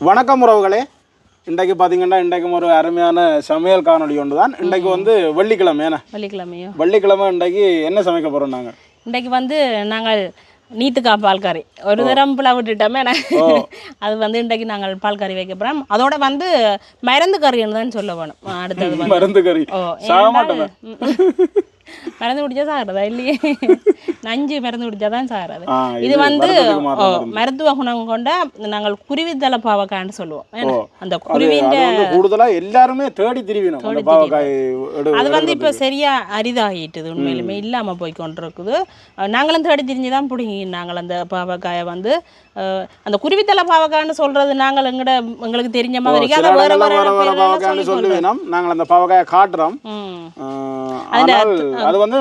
வணக்கம் உறவுகளே. இன்றைக்கு பார்த்தீங்கன்னா இன்றைக்கும் ஒரு அருமையான சமையல் காணொளி ஒன்று தான் இன்றைக்கு வந்து வெள்ளிக்கிழமை ஏன்னா வெள்ளிக்கிழமையோ? வெள்ளிக்கிழமை இன்றைக்கு என்ன சமைக்க போகிறோம் நாங்கள் இன்றைக்கு வந்து நாங்கள் நீத்துக்கா பால்காரி ஒரு தரம் பிளவு விட்டுட்டோமே அது வந்து இன்றைக்கு நாங்கள் பால்காரி வைக்க போகிறோம் அதோட வந்து மருந்து கறின்னு தான் சொல்ல வேணும் அடுத்தது மருந்து கறி. மருந்து குடிச்சா சாகிறதா? இல்லையே. நஞ்சு மருந்து குடிச்சா தான் சாகிறது. இது வந்து. மருத்துவ குணம் கொண்ட நாங்கள் குருவித்தலை பாவக்கான்னு சொல்லுவோம். அந்த குருவின் கூடுதலாக எல்லாருமே தேடி திரிவினோம். அது வந்து இப்போ சரியா அரிதாகிட்டுது உண்மையிலுமே. இல்லாமல் போய் கொண்டிருக்குது நாங்களும் தேடி திரிஞ்சு தான் பிடிங்கி நாங்கள் அந்த பாவக்காயை வந்து அந்த குருவித்தலை பாவக்காய்னு சொல்றது நாங்கள் எங்கட எங்களுக்கு தெரிஞ்ச மாதிரி அதை வேற வேற சொல்லி நாங்கள் அந்த பாவக்காயை காட்டுறோம். ஆனால் அது வந்து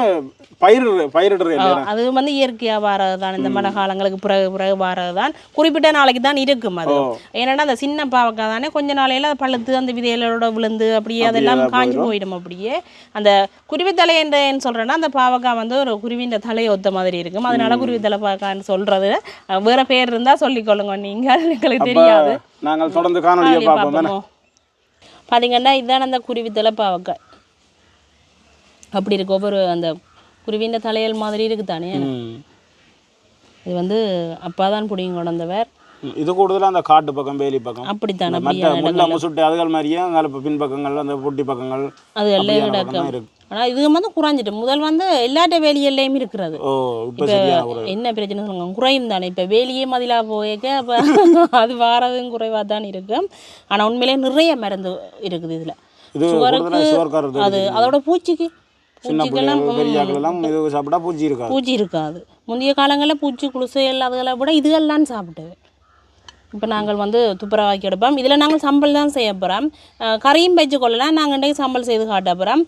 பயிர் பயிரிடுற ஆ, இல்லையா? அது வந்து இயற்கையாக வாரது தான். இந்த மழை காலங்களுக்கு பிறகு பிறகு வாரது தான். குறிப்பிட்ட நாளைக்கு தான் இருக்கும் அது. ஏன்னா அந்த சின்ன பாவக்காய் தானே கொஞ்ச நாளையில அது பழுத்து அந்த விதைகளோட விழுந்து அப்படியே அதெல்லாம் காஞ்சி போயிடும். அப்படியே. அந்த குருவித்தலை என்று சொல்றேன்னா அந்த பாவக்காய் வந்து ஒரு குருவின்ற தலையை ஒத்த மாதிரி இருக்கும். அதனால குருவித்தலை பாவக்காய்ன்னு சொல்றது. வேற பேர் இருந்தா சொல்லிக்கொள்ளுங்க. நீங்க எங்களுக்கு தெரியாது. நாங்கள் தொடர்ந்து காணொலியை பார்ப்போம். பாத்தீங்கன்னா இதுதான் அந்த குருவித்தலை பாவக்காய். அப்படி இருக்கு. ஒவ்வொரு அந்த குருவின்ற தலையல் மாதிரி இருக்கு தானே. இது வந்து அப்பா தான் பிடிங்க கொண்டவர் இது கூடுதலா அந்த காட்டு பக்கம் வேலி பக்கம். அப்படித்தான் மற்ற முசுட்டு அதுகள் மாதிரியே அங்கே இப்போ பின்பக்கங்கள் அந்த பொட்டி பக்கங்கள் அது எல்லாம் கிடக்கும் ஆனால் இது வந்து குறைஞ்சிட்டு முதல் வந்து எல்லாட்ட வேலியெல்லையும் இருக்கிறது. ஓ இப்போ என்ன பிரச்சனை சொல்லுங்க? குறையும் தானே. இப்போ வேலியே மதிலா போயக்க அப்போ அது வாரதும் குறைவாக தான் இருக்கும். ஆனால் உண்மையிலே நிறைய மருந்து இருக்குது இதில். சுவர்க்காரர் அது அதோட பூச்சிக்கு சின்ன பிள்ளைகள் பெரிய இது சாப்பிட்டா பூச்சி இருக்காது. பூச்சி இருக்காது. முந்தைய காலங்களில் பூச்சி குளுசைகள் அதுகளை விட இதுகள்லாம் சாப்பிட்டது. இப்போ நாங்கள் வந்து துப்புரவாக்கி எடுப்போம். இதில் நாங்கள் சம்பல் தான் செய்ய போகிறோம் கறியும் வச்சு கொள்ளலாம் நாங்கள் இன்றைக்கு சம்பல் செய்து காட்ட போகிறோம்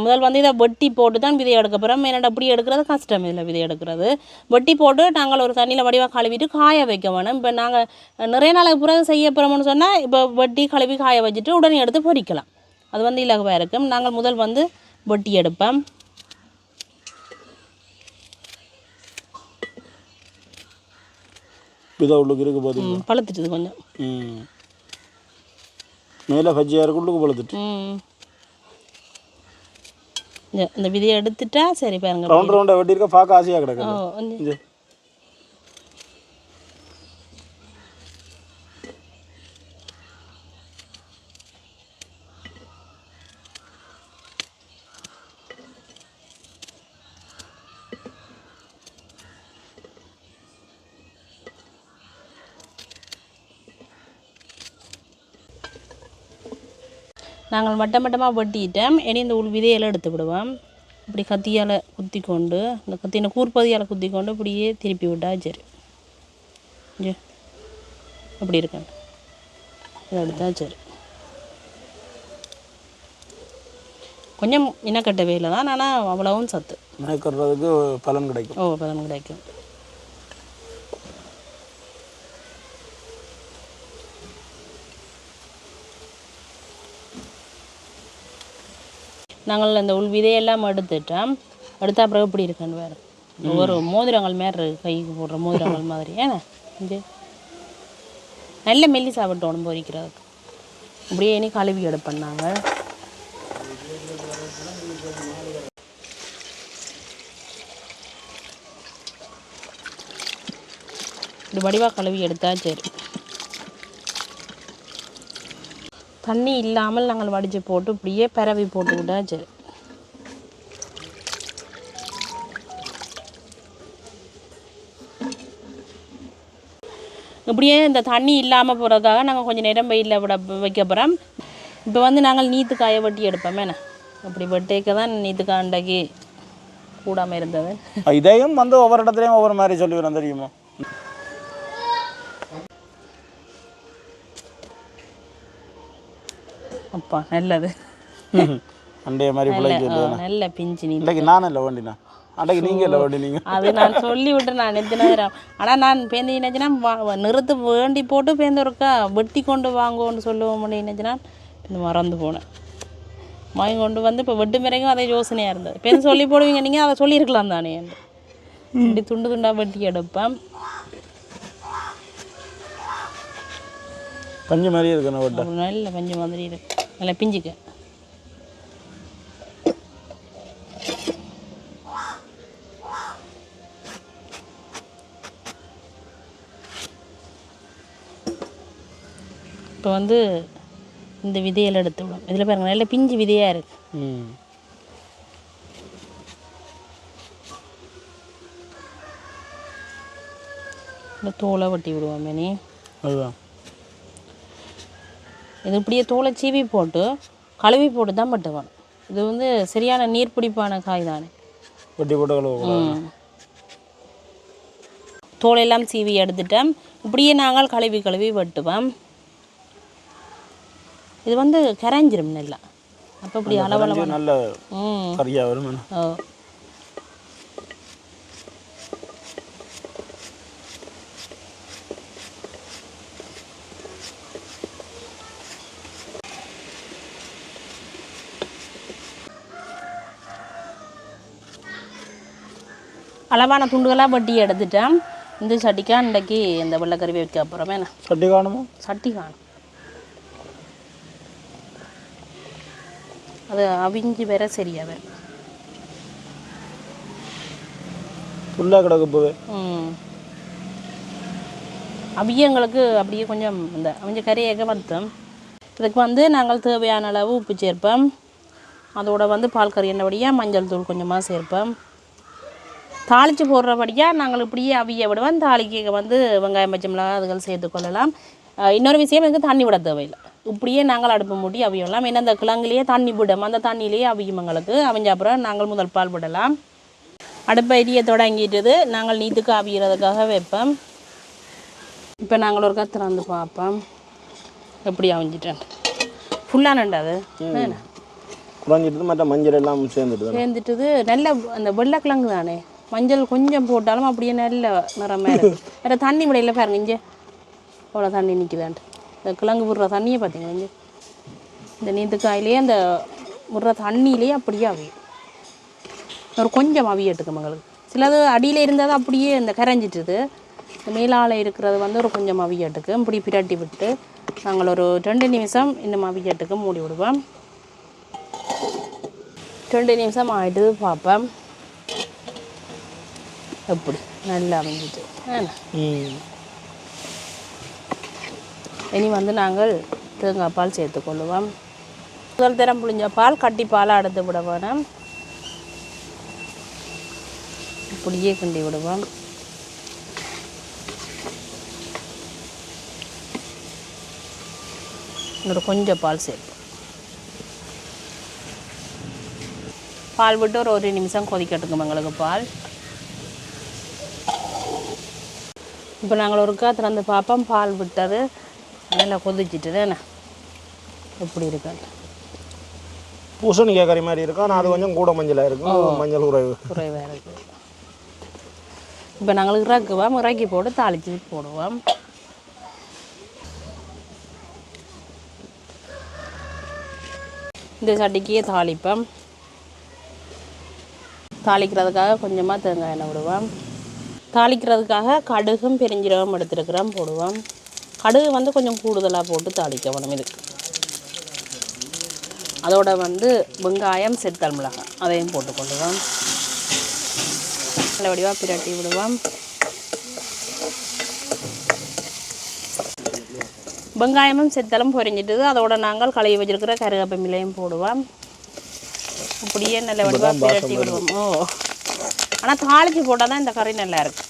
முதல் வந்து இதை வெட்டி போட்டு தான் விதை எடுக்க போகிறோம் ஏன்னா அப்படி எடுக்கிறது? கஷ்டம் இதில் விதை எடுக்கிறது. வெட்டி போட்டு நாங்கள் ஒரு தண்ணியில் வடிவாக கழுவிட்டு காய வைக்க வேணும். இப்போ நாங்கள் நிறைய நாளுக்கு பிறகு செய்ய போகிறோம்னு சொன்னால் இப்போ வெட்டி கழுவி காய வச்சுட்டு உடனே எடுத்து பொரிக்கலாம் அது வந்து இலகுவாக இருக்கும். நாங்கள் முதல் வந்து வெட்டி எடுப்போம் இதை உள்ளுக்கு இருக்கு பார்த்தீங்க பழுத்துட்டுது கொஞ்சம். ம். மேலே பஜ்ஜியாக இருக்கு உள்ளுக்கு பழுத்துட்டு. இந்த விதையை எடுத்துட்டா சரி பாருங்க. ரவுண்ட் ரவுண்டாக வெட்டி இருக்க பார்க்க ஆசையாக ஓ நாங்கள் மட்டம் மட்டமாக வெட்டிட்டோம் இனி இந்த உள் விதையெல்லாம் எடுத்து விடுவோம். இப்படி கத்தியால் குத்தி கொண்டு இந்த கத்தின கூர்பதியால் குத்தி கொண்டு இப்படியே திருப்பி விட்டா சரி. அப்படி இருக்கணும் இதை எடுத்தா சரி. கொஞ்சம் இனக்கட்ட வேலை தான். ஆனால் அவ்வளவும் சத்து. மெனக்கடுறதுக்கு பலன் கிடைக்கும். ஓ பலன் கிடைக்கும். நாங்கள் அந்த உள் விதையெல்லாம் எடுத்துட்டோம் எடுத்தா பிறகு இப்படி இருக்குன்னு வேறு ஒரு மோதிரங்கள் மாதிரி இருக்கு கைக்கு போடுற மோதிரங்கள் மாதிரி. ஏன்னா இது நல்ல மெல்லி சாப்பிட்டு உடம்பு பொரிக்கிறதுக்கு இப்படியே இனி கழுவி எடுப்பேன் நாங்கள். இப்படி வடிவாக கழுவி எடுத்தா சரி. தண்ணி இல்லாமல் நாங்கள் வடித்து போட்டு இப்படியே பரவி போட்டு விட்டா சரி. இப்படியே இந்த தண்ணி இல்லாமல் போகிறதுக்காக நாங்கள் கொஞ்சம் நேரம் வெயிலில் விட வைக்க போகிறோம் இப்போ வந்து நாங்கள் நீத்து காய வெட்டி எடுப்போம். என்ன? அப்படி வெட்டேக்க தான் நீத்து காண்டைக்கு கூடாமல் இருந்தது. இதையும் வந்து ஒவ்வொரு இடத்துலையும் ஒவ்வொரு மாதிரி சொல்லிடுறோம் தெரியுமா? அப்பா நல்லது. அண்டைய மாதிரி பிள்ளைக்கு நல்ல பிஞ்சு நீ. இன்றைக்கு நான் இல்லை வேண்டினா அன்றைக்கு நீங்கள் இல்லை வேண்டினீங்க அது நான் சொல்லி விட்டு நான் நெத்து நேரம் ஆனால் நான் பேருந்து நினைச்சுனா நிறுத்து வேண்டி போட்டு பேருந்து ஒருக்கா வெட்டி கொண்டு வாங்குவோன்னு சொல்லுவோம் இந்த மறந்து போனேன். வாங்கி கொண்டு வந்து இப்போ வெட்டு வரைக்கும் அதே யோசனையாக இருந்தது. பேருந்து சொல்லி போடுவீங்க நீங்கள் அதை சொல்லியிருக்கலாம் தானே இப்படி துண்டு துண்டாக வெட்டி எடுப்பேன். பஞ்சு மாதிரி ஒரு நல்ல பஞ்சு மாதிரி இருக்கு. நல்ல பிஞ்சுக்க. இப்போ வந்து இந்த விதையெல்லாம் எடுத்து விடும். இதில் பாருங்க நல்ல பிஞ்சு விதையாக இருக்கு. ம். இந்த தோலை வெட்டி விடுவோம் மேனி. அதுதான். இது இப்படியே தோலை சீவி போட்டு கழுவி போட்டு தான் பட்டுவேன் இது வந்து சரியான நீர்ப்பிடிப்பான காய் தானே வெட்டி போட்டு கழுவக்கூடாது. ம். தோலெல்லாம் சீவி எடுத்துட்டோம் இப்படியே நாங்கள் கழுவி கழுவி வெட்டுவோம் இது வந்து கரைஞ்சிரும் நல்லா. அப்போ இப்படி அளவளவு நல்ல கறியாக வரும்? ஓ அளவான துண்டுகளாக வட்டி எடுத்துட்டேன். இந்த சட்டிக்கா இன்றைக்கி இந்த வெள்ளைக்கருவி வைக்க அப்புறமே என்ன? சட்டி காணுமோ? சட்டி காணும். அது அவிஞ்சு வேற சரியா வேற ஃபுல்லாக கிடக்கு போவே. ம். அவியங்களுக்கு அப்படியே கொஞ்சம் இந்த அவிஞ்ச கறியாக வத்தம் இதுக்கு வந்து நாங்கள் தேவையான அளவு உப்பு சேர்ப்போம். அதோட வந்து பால் கறி என்னபடியாக மஞ்சள் தூள் கொஞ்சமாக சேர்ப்போம். தாளித்து போடுறபடியாக நாங்கள் இப்படியே அவிய விடுவோம். தாளிக்க வந்து வெங்காயம் பச்சை மிளகாய் அதுகள் சேர்த்து கொள்ளலாம். இன்னொரு விஷயம் எனக்கு தண்ணி விட தேவையில்லை. இப்படியே நாங்கள் அடுப்பு மூடி அவியலாம் ஏன்னா அந்த கிழங்குலேயே தண்ணி விடும். அந்த தண்ணியிலேயே அவியும் எங்களுக்கு. அவிஞ்ச அப்புறம் நாங்கள் முதல் பால் விடலாம். அடுப்பை எரிய தொடங்கிட்டது. நாங்கள் நீத்துக்கு அவியறதுக்காக வைப்போம். இப்போ நாங்கள் ஒரு திறந்து பார்ப்போம். எப்படி அவிஞ்சிட்டேன். ஃபுல்லாக நண்டாது குறைஞ்சிட்டு மற்ற மஞ்சள் எல்லாம் சேர்ந்துட்டு சேர்ந்துட்டுது. நல்ல அந்த வெள்ளைக்கிழங்கு தானே? மஞ்சள் கொஞ்சம் போட்டாலும் அப்படியே நல்ல நிறமாக இருக்கு. வேறு தண்ணி முடையில் பாருங்க இங்கே. அவ்வளோ தண்ணி நிற்குதான்ட்டு இந்த கிழங்கு விடுற தண்ணியை பார்த்தீங்க இங்கே? இந்த நீந்துக்காயிலேயே அந்த விடுற தண்ணியிலேயே அப்படியே அவியும். ஒரு கொஞ்சம் அவியட்டுக்கு மங்களுக்கு சிலது அடியில் இருந்தால் அப்படியே இந்த கரைஞ்சிட்டுது. இந்த மேலால் இருக்கிறது வந்து ஒரு கொஞ்சம் அவியட்டுக்கு இப்படி பிரட்டி விட்டு நாங்கள் ஒரு ரெண்டு நிமிஷம் இந்த அவியட்டுக்கு மூடி விடுவோம். ரெண்டு நிமிஷம் ஆகிட்டு பார்ப்பேன் எப்படி நல்லா அமைஞ்சிட்டு. இனி வந்து நாங்கள் தேங்காய் பால் சேர்த்துக்கொள்ளுவோம் முதல் தரம் புளிஞ்ச பால் கட்டி பாலாக எடுத்து விட வேணும் இப்படியே கிண்டி விடுவோம். இன்னொரு கொஞ்சம் பால் சேர்ப்போம். பால் விட்டு ஒரு ஒரு நிமிஷம் கொதிக்கட்டுங்க எங்களுக்கு பால். இப்போ நாங்கள் ஒருக்கா திறந்து பார்ப்போம் பால் விட்டது. நல்லா கொதிச்சிட்டு என்ன? எப்படி இருக்கு பூசணிக்காய் கறி மாதிரி இருக்கும். ஆனால் அது கொஞ்சம் கூட மஞ்சளாக இருக்கும். மஞ்சள் உறவு குறைவாக இருக்குது இப்போ நாங்கள் இறக்குவோம் இறக்கி போட்டு தாளித்து போடுவோம். இந்த சட்டிக்கே தாளிப்போம். தாளிக்கிறதுக்காக கொஞ்சமாக தேங்காய் எண்ணெய் விடுவோம். தாளிக்கிறதுக்காக கடுகும் பெருஞ்சீரகம் எடுத்துருக்கிறோம் போடுவோம். கடுகு வந்து கொஞ்சம் கூடுதலாக போட்டு தாளிக்க வேணும் அதோட வந்து வெங்காயம் செத்தல் மிளகாய் அதையும் போட்டுக்கொள்ளுவோம். நல்ல வடிவாக பிரட்டி விடுவோம். வெங்காயமும் செத்தலும் பொரிஞ்சிட்டுது. அதோட நாங்கள் கழுவி வச்சிருக்கிற கருவேப்பிலையும் போடுவோம். அப்படியே நல்ல வடிவாக பிரட்டி விடுவோம். ஓ. ஆனால் தாளித்து போட்டால் தான் இந்த கறி நல்லா இருக்கும்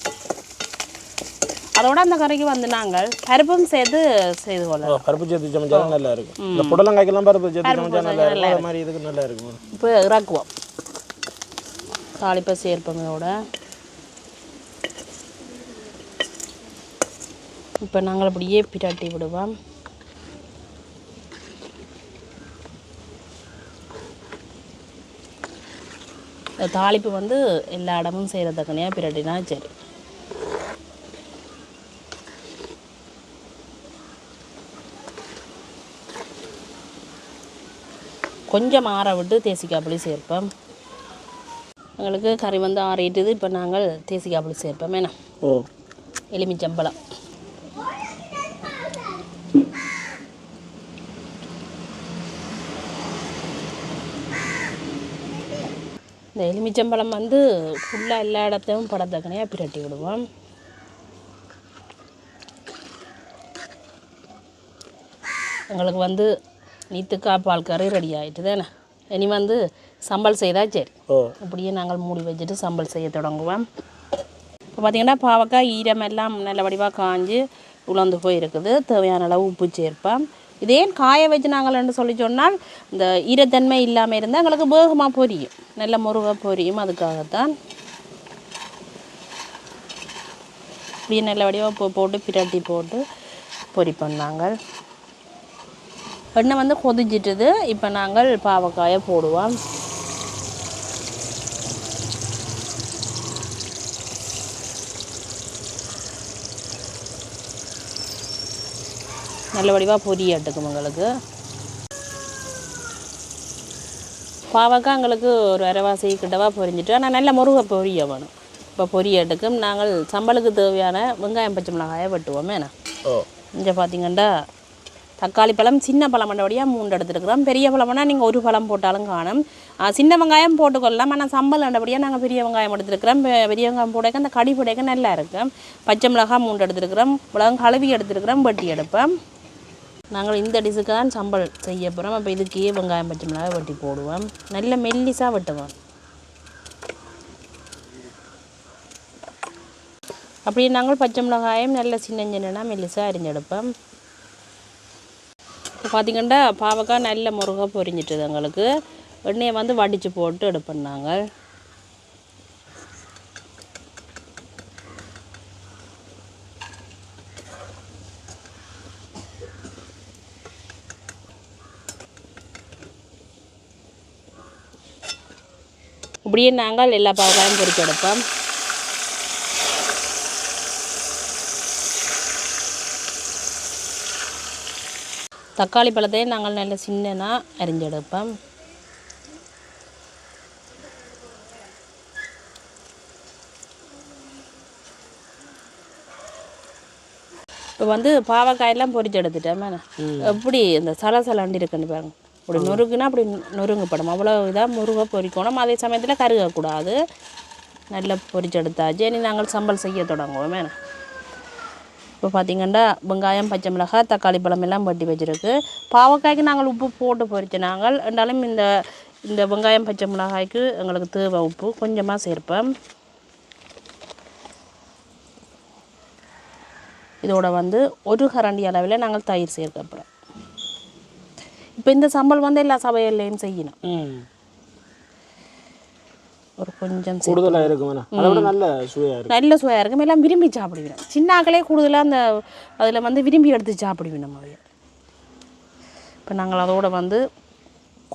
அதோட அந்த கறிக்கு வந்து நாங்கள் பருப்பும் சேர்த்து செய்து கொள்ளலாம். பருப்பு சேர்த்து சமைச்சா தான் நல்லா இருக்கும் இந்த புடலங்காய்க்கெல்லாம் பருப்பு சேர்த்து சமைச்சா நல்லா இருக்கும் அது மாதிரி இதுக்கு நல்லா இருக்கும் இப்போ இறக்குவோம். தாளிப்பை சேர்ப்போம் இதோட. இப்போ நாங்கள் அப்படியே பிரட்டி விடுவோம். தாளிப்பு வந்து எல்லா இடமும் செய்கிறதுக்குனையாக பிரட்டினா சரி. கொஞ்சம் ஆற விட்டு தேசிக்காப்புளி சேர்ப்போம். எங்களுக்கு கறி வந்து ஆறிட்டுது. இப்போ நாங்கள் தேசிக்காப்புளி சேர்ப்போம். என்ன ஓ. எலுமிச்சம்பழம். இந்த எலுமிச்சம்பழம் வந்து ஃபுல்லாக எல்லா இடத்தையும் படத்தக்கனையாக பிரட்டி விடுவோம் எங்களுக்கு வந்து நீத்துக்காய் பால் கறி ரெடி ஆகிட்டு தானே இனி வந்து சம்பல் செய்தால் சரி ஓ இப்படியே நாங்கள் மூடி வச்சுட்டு சம்பல் செய்ய தொடங்குவோம் இப்போ பார்த்தீங்கன்னா பாவக்காய் ஈரம் எல்லாம் நல்ல வடிவாக காஞ்சு உலர்ந்து போயிருக்குது தேவையான அளவு உப்பு சேர்ப்போம் இதே காய வச்சு நாங்கள் சொல்லி சொன்னால் இந்த ஈரத்தன்மை இல்லாமல் இருந்தால் எங்களுக்கு வேகமாக பொரியும். நல்ல முருகை பொரியும் அதுக்காகத்தான். இப்படியே நல்ல வடிவாக போ போட்டு பிரட்டி போட்டு பொரிப்போம் நாங்கள் எண்ணெய் வந்து கொதிச்சிட்டுது. இப்போ நாங்கள் பாவக்காயை போடுவோம். நல்ல வடிவாக பொரியட்டுக்கும் உங்களுக்கு. பாவக்காய் எங்களுக்கு ஒரு அரைவாசி கிட்டவா பொரிஞ்சிட்டு ஆனால் நல்ல முருகை பொரிய வேணும். இப்போ பொரியட்டுக்கும் நாங்கள் சம்பளுக்கு தேவையான வெங்காயம் பச்சை மிளகாயை வெட்டுவோம். ஓ. இங்கே பார்த்தீங்கன்னா தக்காளி பழம் சின்ன பழம் மண்டபடியாக மூன்று எடுத்துருக்குறோம். பெரிய பழம்னா நீங்கள் ஒரு பழம் போட்டாலும் காணும். சின்ன வெங்காயம் போட்டுக்கொள்ளலாம். ஆனால் சம்பல் அண்டபடியாக நாங்கள் பெரிய வெங்காயம் எடுத்துருக்குறோம். பெரிய வெங்காயம் போடைக்க அந்த கடி போடைக்க நல்லா இருக்கும். பச்சை மிளகாய் மூன்று எடுத்துருக்குறோம். மிளகம் கழுவி எடுத்துருக்குறோம். வெட்டி எடுப்போம். நாங்கள் இந்த டிஷ்ஷுக்கு தான் சம்பல் செய்ய போகிறோம். அப்போ இதுக்கே வெங்காயம் பச்சை மிளகாய் வெட்டி போடுவோம். நல்ல மெல்லிசாக வெட்டுவோம். அப்படியே நாங்கள் பச்சை மிளகாயும் நல்ல சின்ன சின்னனா மெல்லிசாக அரிஞ்செடுப்போம். இப்போ பார்த்திங்கன்னா பாவக்காய் நல்ல முருகை பொரிஞ்சிட்டுது எங்களுக்கு. எண்ணெயை வந்து வடித்து போட்டு எடுப்போம் நாங்கள். இப்படியே நாங்கள் எல்லா பாவக்காயும் பொரிச்சு எடுப்போம். தக்காளி பழத்தையும் நாங்கள் நல்ல சின்னனா அரிஞ்செடுப்போம் இப்போ வந்து பாவக்காயெல்லாம் பொரிச்சு எடுத்துட்டேன் எப்படி இந்த சலசலாண்டி இருக்குன்னு பாருங்க. அப்படி நொறுக்குனா அப்படி நொறுங்குப்படும் அவ்வளோ இதாக முருகை பொரிக்கணும் அதே சமயத்தில் கருகக்கூடாது. நல்லா பொரிச்சு எடுத்தாச்சு இனி நாங்கள் சம்பல் செய்ய தொடங்குவோம். இப்போ பார்த்தீங்கன்னா வெங்காயம் பச்சை மிளகாய் தக்காளி பழம் எல்லாம் வெட்டி வச்சிருக்கு. பாவக்காய்க்கு நாங்கள் உப்பு போட்டு பொரிச்சு நாங்கள். இருந்தாலும் இந்த இந்த வெங்காயம் பச்சை மிளகாய்க்கு எங்களுக்கு தேவை உப்பு. கொஞ்சமாக சேர்ப்போம். இதோட வந்து ஒரு கரண்டி அளவில் நாங்கள் தயிர் சேர்க்க போகிறோம் இப்போ இந்த சம்பல் வந்து எல்லா சமையல்லையும் செய்யணும். ஒரு கொஞ்சம் கூடுதலாக இருக்கும் நல்ல சுவையாக இருக்கும். நல்ல சுவையாக இருக்கும். எல்லாம் விரும்பி சாப்பிடுவேன். சின்ன ஆக்களே கூடுதலாக அந்த அதில் வந்து விரும்பி எடுத்து சாப்பிடுவேன் நம்ம இப்போ நாங்கள் அதோட வந்து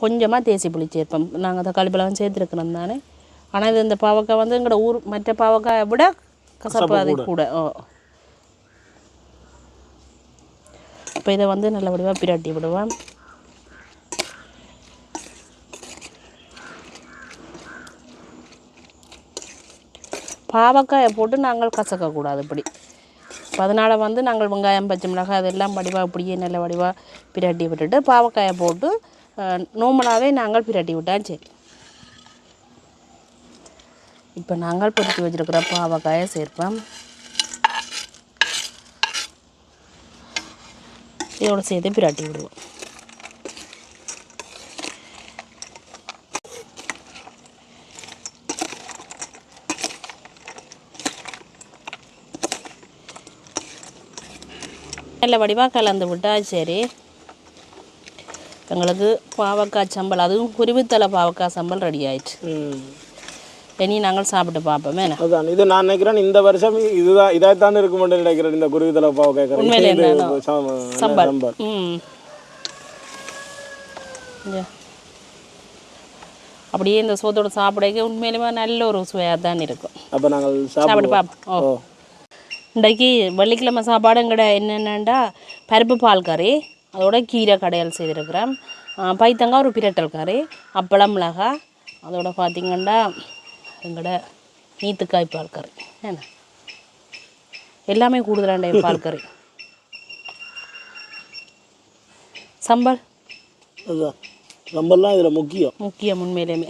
கொஞ்சமாக தேசி புளி சேர்ப்போம். நாங்கள் தக்காளி பழம் சேர்த்துருக்கிறோம் தானே. ஆனால் இது இந்த பாவக்காய் வந்து எங்களோட ஊர் மற்ற பாவக்காயை விட கசப்பு அது கூட. ஓ. இப்போ இதை வந்து நல்ல வடிவாக பிரட்டி விடுவேன். பாவக்காயை போட்டு நாங்கள் கசக்கக்கூடாது இப்படி. அதனால் வந்து நாங்கள் வெங்காயம் பச்சை மிளகாய் அதெல்லாம் வடிவாக இப்படியே நல்ல வடிவாக பிரட்டி விட்டுட்டு பாவக்காயை போட்டு நோமலாகவே நாங்கள் பிரட்டி விட்டால் சரி. இப்போ நாங்கள் பொறுத்து வச்சுருக்கிற பாவக்காயை சேர்ப்போம். இதோடு சேர்த்து பிரட்டி விடுவோம். நல்ல வடிவாக கலந்து விட்டால் சரி. எங்களுக்கு பாவக்காய் சம்பல் அதுவும் குருவித்தலை பாவக்காய் சம்பல் ரெடி ஆயிடுச்சு. இனி நாங்கள் சாப்பிட்டு பார்ப்போமே அதான் இது நான் நினைக்கிறேன் இந்த வருஷம் இதுதான் இதாக தான் இருக்குமென்று நினைக்கிறேன் இந்த குருவிதலை பாவ உண்மையிலே சம்பல். ம். அப்படியே இந்த சோத்தோட சாப்பிடக்க உண்மையிலுமே நல்ல ஒரு சுவையாக தான் இருக்கும். அப்போ நாங்கள் சாப்பிட்டு பார்ப்போம். ஓ. இன்றைக்கு வெள்ளிக்கிழமை சாப்பாடு எங்கட என்னென்னண்டா? பருப்பு பால் கறி அதோட கீரை கடையல் செய்திருக்கிறேன். பைத்தங்காய் ஒரு பிரட்டல் கறி அப்பளம் மிளகாய் அதோட பார்த்திங்கன்னா எங்கட நீத்துக்காய் பால் கறி. என்ன? எல்லாமே கூடுதலாண்ட பால் கறி. சம்பல்? சம்பல்லாம் இதில் முக்கியம். முக்கியம் உண்மையிலேயுமே.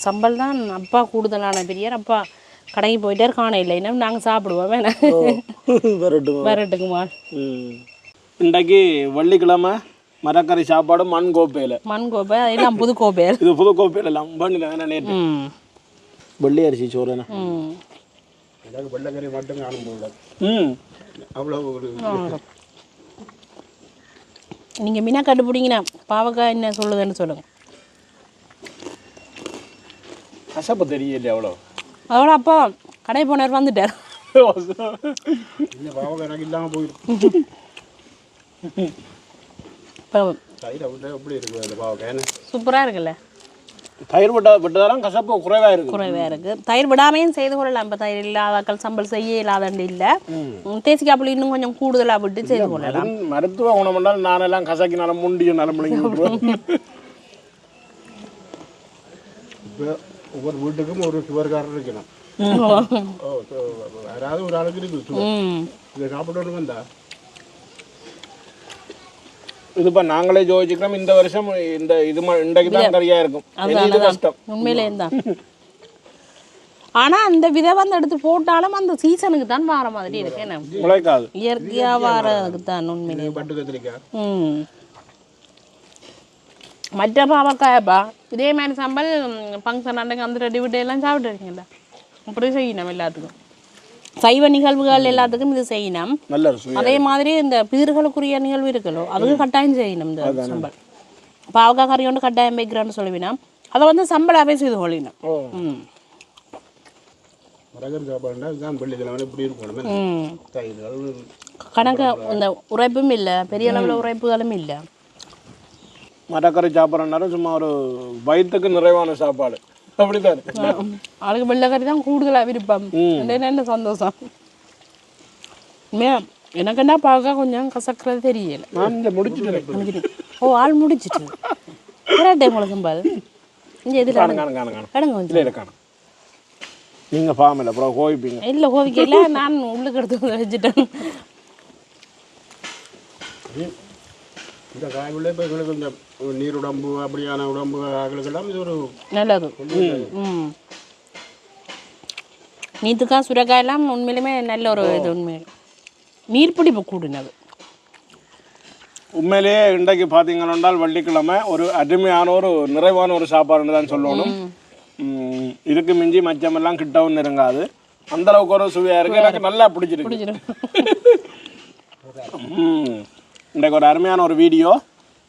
சம்பல் தான் அப்பா கூடுதலான பெரியார். அப்பா கடைக்கு போயிட்டார் காண இல்லை இன்னும் நாங்கள் சாப்பிடுவோம் வேணா. வரட்டும் வரட்டுக்குமா. இன்றைக்கு வெள்ளிக்கிழமை மரக்கறி சாப்பாடு மண் கோப்பையில் மண் கோப்பை எல்லாம் புது கோப்பையர் இது புது கோப்பையில் எல்லாம் பண்ணில நேற்று ம். வெள்ளி அரிசி ம். எனக்கு வெள்ளைக்கறி மட்டும் காணும் போல. ம். அவ்வளோ ஒரு நீங்கள் மீனா கண்டுபிடிங்கண்ணா. பாவக்காய் என்ன சொல்லுதுன்னு சொல்லுங்கள் கசப்பு தெரியல அவ்வளோ அதோட அப்பா கடை போனவர் வந்துட்டார். எனக்கு இல்லாமல் போயிடும். சூப்பராக இருக்குல்ல. தயிர் விட்ட விட்டதாலும் கசப்பு குறைவாக இருக்குது. குறைவாக இருக்குது தயிர் விடாமையும் செய்து கொள்ளலாம். இப்போ தயிர் இல்லாதாக்கள் சம்பல் செய்ய இல்லாதண்டு இல்லை. தேசிக்காப்புளி இன்னும் கொஞ்சம் கூடுதலாக விட்டு செய்து கொள்ளலாம். மருத்துவ குணம் பண்ணால் நானெல்லாம் கசக்கினாலும் முண்டியும் இப்போ ஒவ்வொரு வீட்டுக்கும் ஒரு சுவர்காரர் இருக்கணும். யாராவது ஒரு ஆளுக்கு இருக்குது சுவர். இதை சாப்பிட்டு வந்தா? இதுப்பா நாங்களே ஜோதிச்சுக்கிறோம். இந்த வருஷம் இந்த இது இன்றைக்கு தான் கறியா இருக்கும். கஷ்டம். உண்மையிலே தான். ஆனால் அந்த விதை வந்து எடுத்து போட்டாலும் அந்த சீசனுக்கு தான் மாற மாதிரி இருக்கு என்ன? முளைக்காது. இயற்கையாக வாரதுக்கு தான் உண்மையிலே பட்டு கத்திரிக்காய். ம். மற்ற பாவக்காயப்பா இதே மாதிரி சம்பல் ஃபங்க்ஷன் அன்றைக்கு அந்த எல்லாம் சாப்பிட்டுருக்கீங்களா அப்படி செய்யணும் எல்லாத்துக்கும் சைவ நிகழ்வுகள் எல்லாத்துக்கும் இது செய்யணும் அதே மாதிரி இந்த பீர்களுக்குரிய நிகழ்வு இருக்குல்லோ அதுக்கு கட்டாயம் செய்யணும் இந்த சம்பல் பாவக்காய் கறி ஒன்று கட்டாயம் வைக்கிறான்னு சொல்லுவினா அதை வந்து சம்பளாகவே செய்து கொள்ளினோம் ம் இப்படி கணக்கு இந்த உரைப்பும் இல்லை பெரிய அளவில் உரைப்புகளும் இல்லை மரக்கறி சாப்பிட்றனாலும் சும்மா ஒரு வயிற்றுக்கு நிறைவான சாப்பாடு. அப்படித்தான் அதுக்கு வெள்ளைக்கறி தான் கூடுதலாக விருப்பம். என்ன சந்தோஷம். எனக்கு என்ன பார்க்க கொஞ்சம் கசக்கிறது தெரியல. ஓ ஆள் முடிச்சிட்டு. கரெக்டே உங்களுக்கு சம்பால் இங்கே எதில்? கடங்க கொஞ்சம். இல்லை நீங்கள் ஃபார்மில் அப்புறம் கோவிப்பீங்க. இல்லை கோவிக்கல. நான் உள்ளுக்கு எடுத்து வச்சுட்டேன். இந்த இப்போ எங்களுக்கு இந்த நீர் உடம்பு அப்படியான உடம்பு ஆகளுக்கெல்லாம் இது ஒரு நல்லது. ம். நீத்துக்காய் சுரைக்காயெல்லாம் உண்மையிலுமே நல்ல ஒரு இது உண்மையில. நீர்ப்பிடிப்பு கூடினது. உண்மையிலேயே இன்றைக்கு பார்த்தீங்கன்னா வெள்ளிக்கிழமை ஒரு அருமையான ஒரு நிறைவான ஒரு சாப்பாடுன்னு தான் சொல்லணும். ம், இதுக்கு மிஞ்சி மச்சமெல்லாம் கிட்டவும் நெருங்காது. அந்த அளவுக்கு ஒரு சுவையாக இருக்கு. எனக்கு நல்லா பிடிச்சிருக்கு. இன்றைக்கு ஒரு அருமையான ஒரு வீடியோ.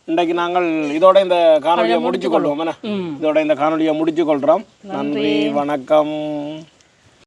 இன்றைக்கு நாங்கள் இதோட இந்த காணொலியை முடிச்சு கொள்வோம்? இதோட இந்த காணொலியை முடிச்சு கொள்றோம் நன்றி வணக்கம்.